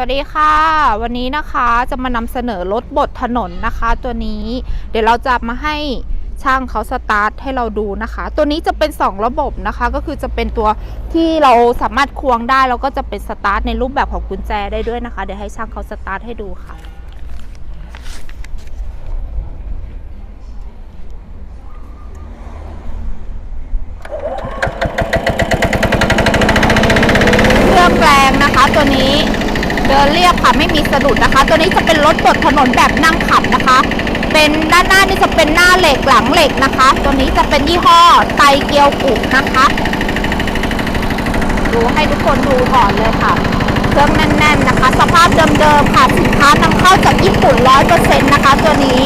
วัสดีค่ะ วันนี้นะคะจะมานำเสนอรถบดถนนนะคะ ตัวนี้เดี๋ยวเราจะมาให้ช่างเขาสตาร์ทให้เราดูนะคะ ตัวนี้จะเป็น 2 ระบบนะคะ ก็คือจะเป็นตัวที่เราสามารถควงได้แล้วก็จะเป็นสตาร์ทในรูปแบบของกุญแจได้ด้วยนะคะ เดี๋ยวให้ช่างเขาสตาร์ทให้ดูค่ะเครื่องแรงนะคะตัวนี้ เดินเรียบค่ะไม่มีสะดุดนะคะ ตัวนี้จะเป็นรถบดถนนแบบนั่งขับนะคะ เป็นด้านหน้านี่จะเป็นหน้าเหล็กหลังเหล็กนะคะ ตัวนี้จะเป็นยี่ห้อไตเกียวกุนะคะ ดูให้ทุกคนดูก่อนเลยค่ะ เครื่องแน่นๆนะคะ สภาพเดิมๆค่ะสินค้านำเข้าจากญี่ปุ่นร้อยเปอร์เซ็นต์นะคะ ตัวนี้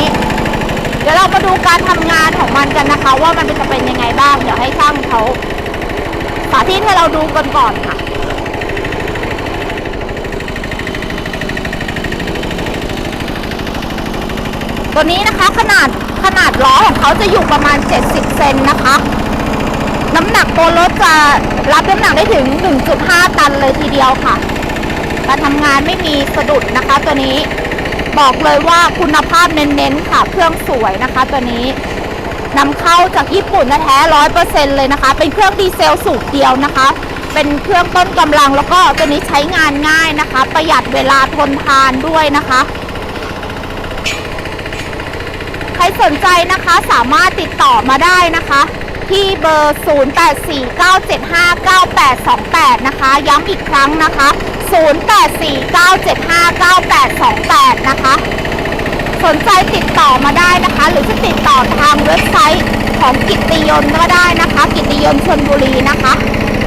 เดี๋ยวเรามาดูการทำงานของมันกันนะคะ ว่ามันจะเป็นยังไงบ้างเดี๋ยวให้ช่างเขาสาธิตให้เราดูกันก่อนค่ะ ตัวนี้นะคะขนาดขนาดล้อของเขาจะอยู่ประมาณ 70 เซนนะคะ น้ำหนักตัวรถจะรับน้ำหนักได้ถึง 1.5 ตันเลยทีเดียวค่ะการทำงานไม่มีสะดุดนะคะ ตัวนี้บอกเลยว่าคุณภาพเน้นๆค่ะ เครื่องสวยนะคะ ตัวนี้นำเข้าจากญี่ปุ่นแท้ร้อยเปอร์เซ็นเลยนะคะ เป็นเครื่องดีเซลสูบเดียวนะคะ เป็นเครื่องต้นกำลังแล้วก็ตัวนี้ใช้งานง่ายนะคะ ประหยัดเวลาทนทานด้วยนะคะ ใค รสนใจนะคะสามารถติดต่อมาได้นะคะ ที่เบอร์ 0849759828 นะคะ ย้ำอีกครั้งนะคะ 0849759828 นะคะ สนใจติดต่อมาได้นะคะ หรือจะติดต่อทางเว็บไซต์ของกิตติยนต์ก็ได้นะคะ กิตติยนต์ชนบุรีนะคะ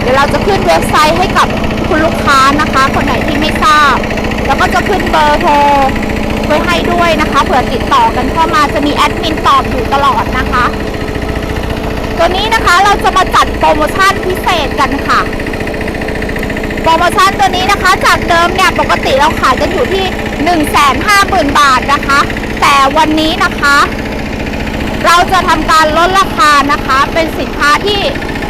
เดี๋ยวเราจะขึ้นเว็บไซต์ให้กับคุณลูกค้านะคะ คนไหนที่ไม่ทราบ แล้วก็จะขึ้นเบอร์โทร ไว้ให้ด้วยนะคะเผื่อติดต่อกันเข้ามาจะมีแอดมินตอบอยู่ตลอดนะคะ ตัวนี้นะคะเราจะมาจัดโปรโมชั่นพิเศษกันค่ะ โปรโมชั่นตัวนี้นะคะ จากเดิมเนี่ยปกติเราขายกันอยู่ที่ 150,000 บาทนะคะ แต่วันนี้นะคะ เราจะทำการลดราคานะคะ เป็นสินค้าที่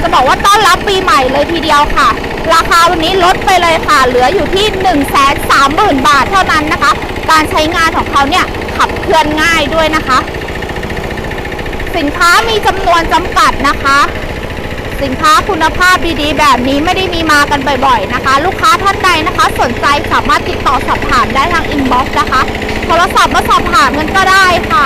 จะบอกว่าต้อนรับปีใหม่เลยทีเดียวค่ะ ราคาวันนี้ลดไปเลยค่ะ เหลืออยู่ที่ 1 3 0 0 0 0 บาทเท่านั้นนะคะ การใช้งานของเขาเนี่ยขับเคลื่อนง่ายด้วยนะคะ สินค้ามีจำนวนจำกัดนะคะ สินค้าคุณภาพดีๆ แบบนี้ไม่ได้มีมากันบ่อยๆนะคะ ลูกค้าท่านใดนะคะ สนใจสามารถติดต่อสอบถามได้ทางอินบ็อกซ์นะคะ โทรศัพท์มาสอบถามกันก็ได้ค่ะ